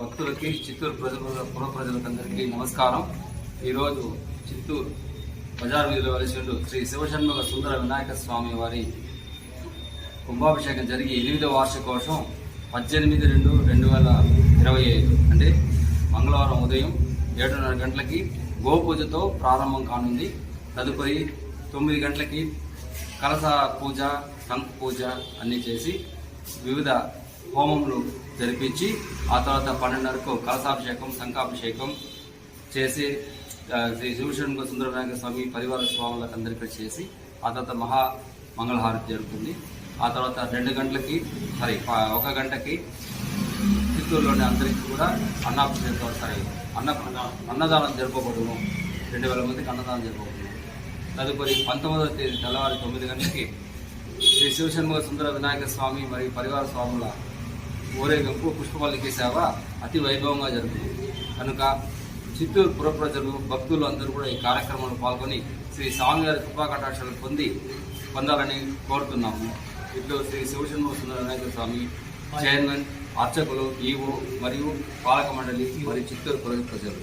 భక్తులకి చిత్తూరు ప్రజలు పుర ప్రజలకందరికీ నమస్కారం. ఈరోజు చిత్తూరు బజార్ వీధిలో వలసిండు శ్రీ శివషణ్ముఖ సుందర వినాయక స్వామి వారి కుంభాభిషేకం జరిగి ఎనిమిదవ వార్షికోసం పద్దెనిమిది రెండు రెండు వేల ఇరవై ఐదు. అంటే మంగళవారం ఉదయం ఏడున్నర గంటలకి గోపూజతో ప్రారంభం కానుంది. తదుపరి తొమ్మిది గంటలకి కలస పూజ శంఖ పూజ అన్నీ చేసి వివిధ హోమములు జరిపించి ఆ తర్వాత పన్నెండున్నరకు కలసాభిషేకం శంఖాభిషేకం చేసి శ్రీ శివశంకర సుందర వినాయక స్వామి పరివార స్వాములకు అందరికీ చేసి ఆ తర్వాత మహా మంగళహారతి జరుగుతుంది ఆ తర్వాత రెండు గంటలకి సారీ ఒక గంటకి చిత్తూరులోని అందరికీ కూడా అన్నాభిషేకం సారీ అన్న అన్నదానం జరపబడును రెండు వేల మందికి అన్నదానం జరపబడును తదుపరి పంతొమ్మిదవ తేదీ తెల్లవారి తొమ్మిది గంటలకి శ్రీ శివశంకర సుందర వినాయక స్వామి మరియు పరివార స్వాముల ఊరేగింపు పుష్పవల్లికి సేవ అతి వైభవంగా జరుగుతుంది. కనుక చిత్తూరు పుర ప్రజలు భక్తులు అందరూ కూడా ఈ కార్యక్రమంలో పాల్గొని శ్రీ స్వామివారి కృపాకటాక్షాలు పొంది పొందాలని కోరుతున్నాము. ఇట్లు శ్రీ శివశంకర సుందర వినాయక స్వామి చైర్మన్ అర్చకులు ఈవో మరియు పాలక మండలి మరియు చిత్తూరు పుర ప్రజలు.